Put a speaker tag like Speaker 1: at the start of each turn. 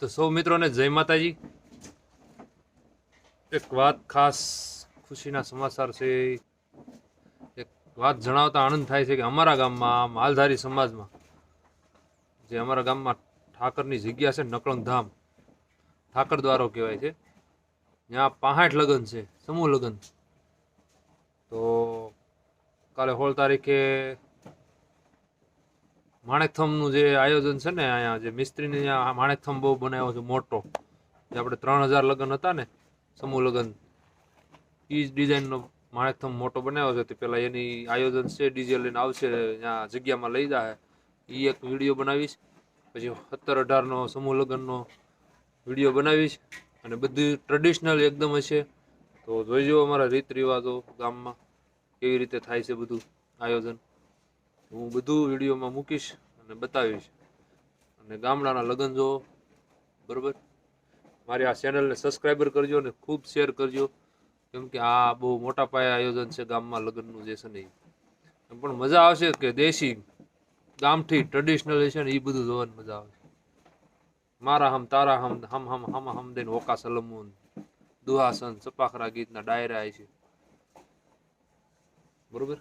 Speaker 1: તો સૌ મિત્રોને જય માતાજી. એક વાત ખાસ ખુશીના સમાચાર છે. એક વાત જણાવતા આનંદ થાય છે કે અમારા ગામમાં માલધારી સમાજમાં, જે અમારા ગામમાં ઠાકરની જગ્યા છે નકળંગધામ ઠાકર દ્વારો કહેવાય છે. ત્યાં પાંઠ લગ્ન છે, સમૂહ લગ્ન. તો કાલે સોળ તારીખે માણેકથમનું જે આયોજન છે ને, અહીંયા જે મિસ્ત્રીને અહીંયા માણેકથમ બહુ બનાવ્યો છે મોટો. જે આપણે ત્રણ હજાર લગ્ન હતા ને, સમૂહ લગ્ન. એ જ ડિઝાઇનનો માણેકથમ મોટો બનાવ્યો છે. તે પહેલાં એની આયોજન છે, ડીજે લઈને આવશે, ત્યાં જગ્યામાં લઈ જાય એ એક વીડિયો બનાવીશ. પછી સત્તર અઢારનો સમૂહ લગ્નનો વીડિયો બનાવીશ. અને બધું ટ્રેડિશનલ એકદમ હશે. તો જોઈજો અમારા રીત રિવાજો ગામમાં, કેવી રીતે થાય છે બધું આયોજન. હું બધું વિડીયોમાં મૂકીશ અને બતાવીશ. અને ગામડાના લગ્ન જો બરોબર? મારી આ ચેનલને સબસ્ક્રાઈબર કરજો અને ખૂબ શેર કરજો. કેમ કે આ બહુ મોટા પાયે આયોજન છે ગામમાં લગ્નનું જે છે ને. પણ મજા આવશે કે દેશી ગામથી ટ્રેડિશનલ છે ને એ બધું જોવાની મજા આવશે. મારા હમ, તારા હમ હમ હમ હમ હમ દેન ઓકા સલમુન, દુહાસન, સપાખરા ગીતના ડાયરા છે. બરોબર?